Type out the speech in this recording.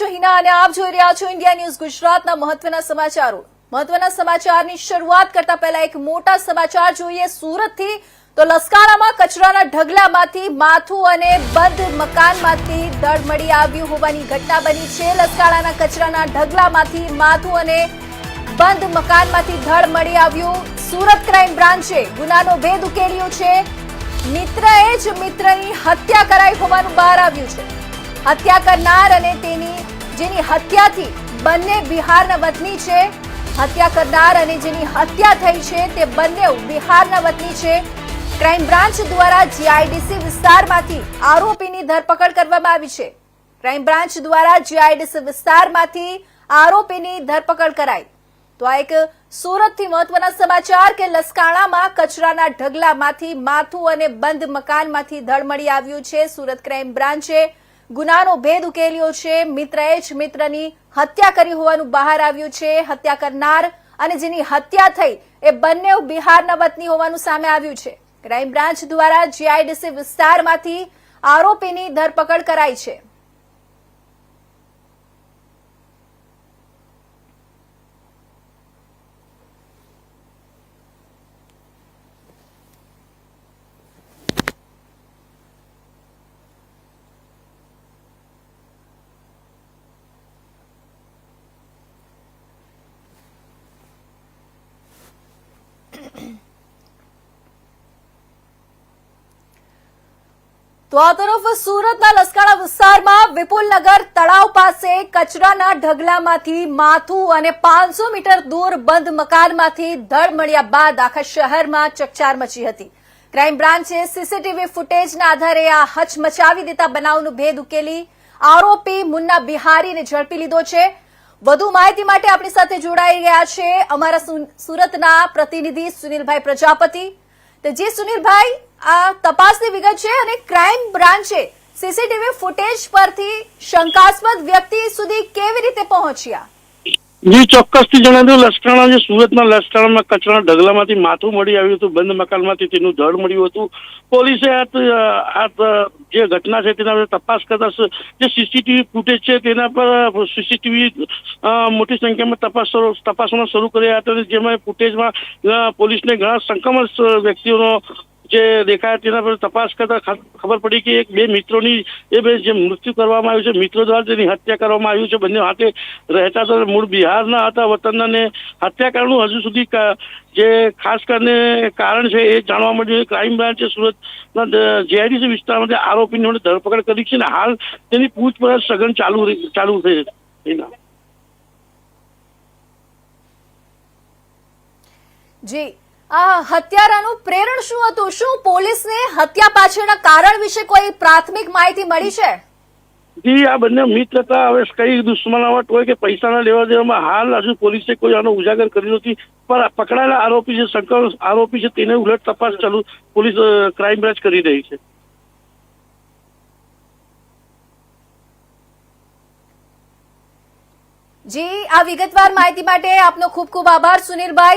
છું હિના અને આપ જોઈ રહ્યા છો ઇન્ડિયા ન્યૂઝ ગુજરાતના મહત્વના સમાચારો. મહત્વના સમાચારની શરૂઆત કરતા પહેલા એક મોટા સમાચાર જોઈએ સુરતથી. તો લસ્કારામાં કચરાના ઢગલામાંથી માથું અને બંધ મકાનમાંથી દળ મળી આવ્યું હોવાની ઘટના બની છે. લસકાણાના કચરાના ઢગલામાંથી માથું અને બંધ મકાનમાંથી ધડ મળી આવ્યું સુરત ક્રાઇમ બ્રાન્ચે. ગુનાનો ભેદ ઉકેલ્યો છે. મિત્રએ જ મિત્રની હત્યા કરાઈ હોવાનું બહાર આવ્યું છે. હત્યા કરનાર અને તેની, જેની હત્યાથી બંને બિહારના વતની છે. હત્યા કરનાર અને જેની હત્યા થઈ છે તે બંને બિહારના વતની છે. ક્રાઇમ બ્રાન્ચ દ્વારા જીઆઈડીસી વિસ્તારમાંથી આરોપીની ધરપકડ કરવામાં આવી છે. ક્રાઇમ બ્રાન્ચ દ્વારા જીઆઈડીસી વિસ્તારમાંથી આરોપીની ધરપકડ કરાઈ. તો આ એક સુરતથી મહત્વના સમાચાર કે લસકાણામાં કચરાના ઢગલામાંથી માથું અને બંધ મકાનમાંથી ધડમળી આવ્યું છે સુરત ક્રાઇમ બ્રાન્ચે. ગુનાનો ભેદ ઉકેલ્યો છે. મિત્રએ જ મિત્રની હત્યા કરી હોવાનું બહાર આવ્યું છે. હત્યા કરનાર અને જેની હત્યા થઈ એ બંને બિહારના વતની હોવાનું સામે આવ્યું છે. ક્રાઇમ બ્રાન્ચ દ્વારા જીઆઈડીસી વિસ્તારમાંથી આરોપીની ધરપકડ કરાઈ છે. તો આ તરફ સુરતના લસકાણા વિસ્તારમાં વિપુલનગર તળાવ પાસે કચરાના ઢગલામાંથી માથું અને પાંચસો મીટર દૂર બંધ મકાનમાંથી ધડ મળ્યા બાદ આખા શહેરમાં ચકચાર મચી હતી. ક્રાઇમ બ્રાન્ચે સીસીટીવી ફૂટેજના આધારે આ હચમચાવી દેતા બનાવનું ભેદ ઉકેલી આરોપી મુન્ના બિહારીને ઝડપી લીધો છે. વધુ માહિતી માટે આપણી સાથે જોડાઈ ગયા છે અમારા સુરતના પ્રતિનિધિ સુનિલભાઈ પ્રજાપતિ. તો જે સુનિલભાઈ આ તપાસની વિગત છે અને ક્રાઇમ બ્રાન્ચે સીસીટીવી ફૂટેજ પરથી શંકાસ્પદ વ્યક્તિ સુધી કેવી રીતે પહોંચ્યા? જી, ચોક્કસથી જણાવ્યું, લસકાણા જે સુરતના લસકાણામાં, કચરાના ઢગલામાંથી માથું મળી આવ્યું હતું, બંધ મકાનમાંથી તેનું ધડ મળ્યું હતું. પોલીસે આ જે ઘટના છે તેના તપાસ કરતા જે સીસીટીવી ફૂટેજ છે તેના પર સીસીટીવી મોટી સંખ્યામાં તપાસ, તપાસમાં શરૂ કર્યા હતા જેમાં ફૂટેજમાં પોલીસને ઘણા સંક્રમણ વ્યક્તિઓનો જે દેખાયા તેના પર તપાસ કરતા ખબર પડી કે એક બે મિત્રોની, એ બે જે મૃત્યુ કરવામાં આવ્યું છે. મિત્રો દ્વારા તેની હત્યા કરવામાં આવ્યું છે. બંને હાથે રહેતા હતા. મૂળ બિહારના હતા, વતનના ને હત્યાકાંડનું હજુ સુધી જે ખાસ કરીને કારણ છે એ જાણવા મળ્યું. ક્રાઇમ બ્રાન્ચે સુરતના જેઆઈડીસી વિસ્તારમાં આરોપીની ધરપકડ કરી છે અને હાલ તેની પૂછપરછ સઘન ચાલુ ચાલુ છે. એના. જી. આ હત્યારાનું પ્રેરણ શું હતું? શું પોલીસને હત્યા પાછળના કારણ વિશે કોઈ પ્રાથમિક માહિતી મળી છે? જી આ બંને મિત્ર હતા. હવે કઈ દુશ્મનાવટ હોય કે પૈસાના લેવા દેવામાં હાલ હજુ પોલીસે કોઈ આનો ઉજાગર કર્યો નથી. પણ પકડાયેલા આરોપી જે શંકર આરોપી છે તેને ઉલટ તપાસ ચાલુ પોલીસ ક્રાઇમ બ્રાન્ચ કરી રહી છે. જી આ વિગતવાર માહિતી માટે આપનો ખૂબ ખૂબ આભાર સુનિલભાઈ.